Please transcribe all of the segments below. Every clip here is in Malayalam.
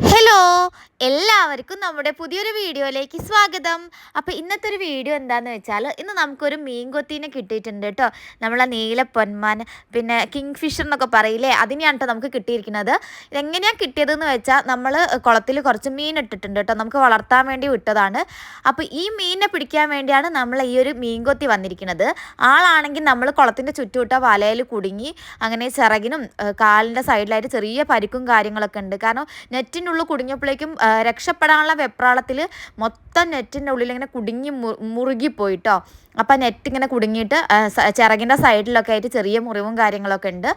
Hello എല്ലാവർക്കും നമ്മുടെ പുതിയൊരു വീഡിയോയിലേക്ക് സ്വാഗതം. അപ്പോൾ ഇന്നത്തെ ഒരു വീഡിയോ എന്താണെന്ന് വെച്ചാൽ ഇന്ന് നമുക്കൊരു മീൻ കൊത്തീനെ കിട്ടിയിട്ടുണ്ട് കേട്ടോ. നമ്മളെ നീല പൊന്മാൻ പിന്നെ കിങ് ഫിഷർ എന്നൊക്കെ പറയില്ലേ? അതിനെയാണ് കേട്ടോ നമുക്ക് കിട്ടിയിരിക്കുന്നത്. ഇതെങ്ങനെയാണ് കിട്ടിയതെന്ന് വെച്ചാൽ നമ്മൾ കുളത്തിൽ കുറച്ച് മീൻ ഇട്ടിട്ടുണ്ട് കേട്ടോ നമുക്ക് വളർത്താൻ വേണ്ടി വിട്ടതാണ്. അപ്പോൾ ഈ മീനിനെ പിടിക്കാൻ വേണ്ടിയാണ് നമ്മൾ ഈ ഒരു മീൻ കൊത്തി വന്നിരിക്കുന്നത്. ആളാണെങ്കിൽ നമ്മൾ കുളത്തിന്റെ ചുറ്റുവിട്ട വലയിൽ കുടുങ്ങി അങ്ങനെ ചിറകിനും കാലിന്റെ സൈഡിലായിട്ട് ചെറിയ പരിക്കും കാര്യങ്ങളൊക്കെ ഉണ്ട്. കാരണം നെറ്റിനുള്ളിൽ കുടുങ്ങിയപ്പോഴേക്കും രക്ഷപ്പെടാനുള്ള വെപ്രാളത്തിൽ മൊത്തം നെറ്റിന്റെ ഉള്ളിൽ ഇങ്ങനെ കുടുങ്ങി മുറുകിപ്പോയിട്ടോ അപ്പം നെറ്റ് ഇങ്ങനെ കുടുങ്ങിയിട്ട് ചിറകിന്റെ സൈഡിലൊക്കെ ആയിട്ട് ചെറിയ മുറിവും കാര്യങ്ങളൊക്കെ ഉണ്ട്.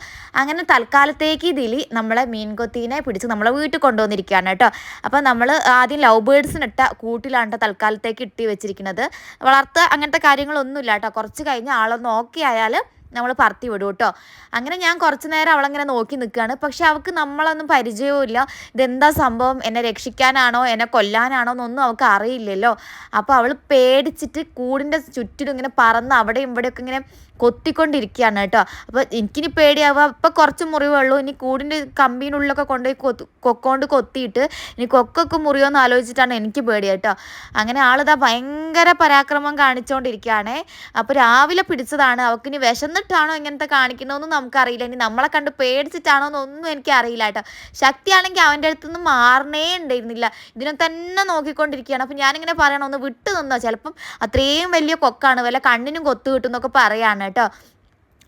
അങ്ങനെ തൽക്കാലത്തേക്ക് ഇതിൽ നമ്മളെ മീൻകൊത്തീനെ പിടിച്ച് നമ്മളെ വീട്ടിൽ കൊണ്ടുവന്നിരിക്കുകയാണ് കേട്ടോ. അപ്പം നമ്മൾ ആദ്യം ലവ് ബേഡ്സിനിട്ട കൂട്ടിലാണ് തൽക്കാലത്തേക്ക് ഇട്ടി വെച്ചിരിക്കുന്നത്. വളർത്തുക അങ്ങനത്തെ കാര്യങ്ങളൊന്നുമില്ല കേട്ടോ. കുറച്ച് കഴിഞ്ഞ് ആളൊന്ന് ഓക്കെ ആയാൽ നമ്മൾ പറത്തി വിടും കേട്ടോ. അങ്ങനെ ഞാൻ കുറച്ച് നേരം അവളങ്ങനെ നോക്കി നിൽക്കുകയാണ് പക്ഷെ അവൾക്ക് നമ്മളൊന്നും പരിചയവും ഇല്ല ഇതെന്താ സംഭവം? എന്നെ രക്ഷിക്കാനാണോ? എന്നെ കൊല്ലാനാണോ? എന്നൊന്നും അവൾക്ക് അറിയില്ലല്ലോ. അപ്പോൾ അവൾ പേടിച്ചിട്ട് കൂടിന്റെ ചുറ്റിലും ഇങ്ങനെ പറന്ന് അവിടെയും ഇവിടെയൊക്കെ ഇങ്ങനെ കൊത്തിക്കൊണ്ടിരിക്കുകയാണ് കേട്ടോ. അപ്പോൾ എനിക്കിനി പേടിയാവുക. ഇപ്പോൾ കുറച്ച് മുറിവുള്ളൂ ഇനി കൂടിന്റെ കമ്പീനുള്ളിലൊക്കെ കൊണ്ടുപോയി കൊത്ത് കൊക്കൊണ്ട് കൊത്തിയിട്ട് ഇനി കൊക്കൊക്കെ മുറിയോ എന്ന് ആലോചിച്ചിട്ടാണ് എനിക്ക് പേടി കേട്ടോ. അങ്ങനെ ആളിതാ ഭയങ്കര പരാക്രമം കാണിച്ചുകൊണ്ടിരിക്കുകയാണേ അപ്പോൾ രാവിലെ പിടിച്ചതാണ്. അവൾക്ക് ഇനി വിശന്നിട്ടാണോ ഇങ്ങനത്തെ കാണിക്കുന്നതെന്നും നമുക്കറിയില്ല. ഇനി നമ്മളെ കണ്ട് പേടിച്ചിട്ടാണോ എന്നൊന്നും എനിക്ക് അറിയില്ല കേട്ടോ. ശക്തിയാണെങ്കിൽ അവന്റെ അടുത്ത് നിന്ന് മാറണേ ഉണ്ടായിരുന്നില്ല. ഇതിനെ തന്നെ നോക്കിക്കൊണ്ടിരിക്കുകയാണ്. അപ്പം ഞാനിങ്ങനെ പറയണം ഒന്ന് വിട്ടു നിന്നോ ചിലപ്പം അത്രയും വലിയ കൊക്കാണ്. വല്ല കണ്ണിനും കൊത്തു കിട്ടുന്നൊക്കെ പറയാണ് കേട്ടോ.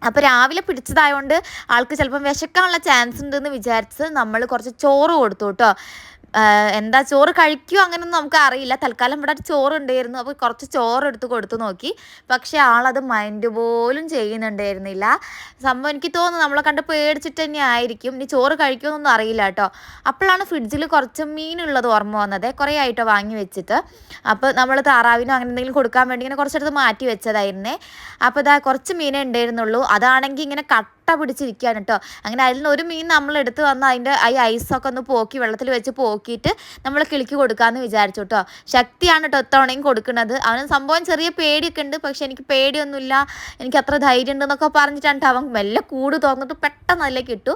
അപ്പോൾ രാവിലെ പിടിച്ചതായതുകൊണ്ട് ആൾക്ക് ചിലപ്പം വിശക്കാനുള്ള ചാൻസ് ഉണ്ടെന്ന് വിചാരിച്ച് നമ്മൾ കുറച്ച് ചോറ് കൊടുത്തു കേട്ടോ. എന്താ ചോറ് കഴിക്കുമോ അങ്ങനെയൊന്നും നമുക്ക് അറിയില്ല. തൽക്കാലം ഇവിടെ ചോറ് ഉണ്ടായിരുന്നു അപ്പോൾ കുറച്ച് ചോറ് എടുത്ത് കൊടുത്തു നോക്കി. പക്ഷേ ആളത് മൈൻഡ് പോലും ചെയ്യുന്നുണ്ടായിരുന്നില്ല. സംഭവം എനിക്ക് തോന്നുന്നു നമ്മളെ കണ്ട് പേടിച്ചിട്ട് തന്നെ ആയിരിക്കും. ഇനി ചോറ് കഴിക്കുമെന്നൊന്നും അറിയില്ല കേട്ടോ. അപ്പോഴാണ് ഫ്രിഡ്ജിൽ കുറച്ച് മീനുള്ളത് ഓർമ്മ വന്നത്. കുറേ ആയിട്ടോ വാങ്ങി വെച്ചിട്ട്. അപ്പോൾ നമ്മൾ താറാവിനോ അങ്ങനെ എന്തെങ്കിലും കൊടുക്കാൻ വേണ്ടി ഇങ്ങനെ കുറച്ചെടുത്ത് മാറ്റി വെച്ചതായിരുന്നേ. അപ്പോൾ ഇതാ കുറച്ച് മീനേ ഉണ്ടായിരുന്നുള്ളൂ. അതാണെങ്കിൽ ഇങ്ങനെ കട്ട പിടിച്ചിരിക്കുകയാണ് കേട്ടോ. അങ്ങനെ അതിൽ നിന്ന് ഒരു മീൻ നമ്മൾ എടുത്ത് വന്ന് അതിന്റെ ഈ ഐസൊക്കെ ഒന്ന് പോക്കി വെള്ളത്തിൽ വെച്ച് പോക്കിയിട്ട് നമ്മൾ കിളിക്ക് കൊടുക്കാമെന്ന് വിചാരിച്ചു കേട്ടോ. ശക്തിയാണ് കേട്ടോ എത്തവണയും കൊടുക്കുന്നത്. അവന് സംഭവം ചെറിയ പേടിയൊക്കെ ഉണ്ട്. പക്ഷെ എനിക്ക് പേടിയൊന്നുമില്ല. എനിക്ക് അത്ര ധൈര്യം ഉണ്ടെന്നൊക്കെ പറഞ്ഞിട്ടാണ് അവൻ മെല്ലെ കൂട് തുറന്നിട്ട് പെട്ടെന്നല്ലേ ഇട്ടു.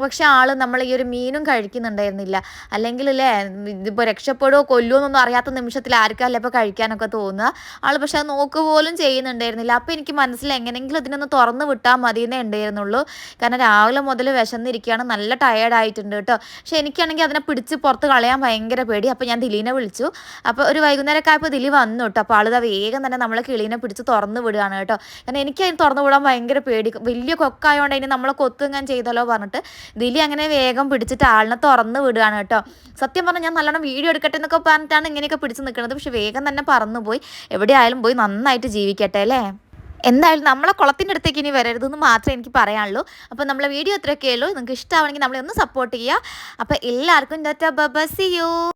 പക്ഷെ ആൾ നമ്മൾ ഈ ഒരു മീനും കഴിക്കുന്നുണ്ടായിരുന്നില്ല. അല്ലെങ്കിൽ അല്ലേ ഇതിപ്പോൾ രക്ഷപ്പെടുമോ കൊല്ലുമോ എന്നൊന്നും അറിയാത്ത നിമിഷത്തിൽ ആർക്കല്ലേ ഇപ്പോൾ കഴിക്കാനൊക്കെ തോന്നുക? ആൾ പക്ഷെ അത് നോക്ക് പോലും ചെയ്യുന്നുണ്ടായിരുന്നില്ല. അപ്പോൾ എനിക്ക് മനസ്സിൽ എങ്ങനെയെങ്കിലും ഇതിനൊന്ന് തുറന്ന് വിട്ടാൽ മതി എന്നേ ഉണ്ടായിരുന്നുള്ളൂ. കാരണം രാവിലെ മുതൽ വിശന്നിരിക്കുകയാണ് നല്ല ടയേർഡ് ആയിട്ടുണ്ട് കേട്ടോ. പക്ഷെ എനിക്കാണെങ്കിൽ അതിനെ പിടിച്ച് പുറത്ത് കളയാൻ ഭയങ്കര പേടി. അപ്പോൾ ഞാൻ ദിലീനെ വിളിച്ചു. അപ്പോൾ ഒരു വൈകുന്നേരമൊക്കെ ആയപ്പോൾ ദിലി വന്നു കേട്ടോ. അപ്പോൾ ആളിതാ വേഗം തന്നെ നമ്മളെ കിളീനെ പിടിച്ച് തുറന്ന് വിടുകയാണ് കേട്ടോ. കാരണം എനിക്ക് അതിന് തുറന്ന് വിടാൻ ഭയങ്കര പേടി. വലിയ കൊക്കായതുകൊണ്ട് ഇനി നമ്മളെ കൊത്തുങ്ങാൻ ചെയ്തല്ലോ പറഞ്ഞിട്ട് ദിലി അങ്ങനെ വേഗം പിടിച്ചിട്ട് ആളിനെ തുറന്ന് വിടുകയാണ് കേട്ടോ. സത്യം പറഞ്ഞാൽ ഞാൻ നല്ലോണം വീഡിയോ എടുക്കട്ടെ എന്നൊക്കെ പറഞ്ഞിട്ടാണ് ഇങ്ങനെയൊക്കെ പിടിച്ച് നിൽക്കുന്നത് പക്ഷെ വേഗം തന്നെ പറന്നുപോയി. എവിടെയായാലും പോയി നന്നായിട്ട് ജീവിക്കട്ടെ അല്ലേ? എന്തായാലും നമ്മളെ കുളത്തിന്റെ അടുത്തേക്ക് ഇനി വരരുതെന്ന് മാത്രമേ എനിക്ക് പറയാനുള്ളൂ. അപ്പോൾ നമ്മളെ വീഡിയോ ഇത്രയൊക്കെയുള്ളൂ നിങ്ങൾക്ക് ഇഷ്ടമാണെങ്കിൽ നമ്മളെ ഒന്ന് സപ്പോർട്ട് ചെയ്യുക. അപ്പോൾ എല്ലാവർക്കും ബബ സി യു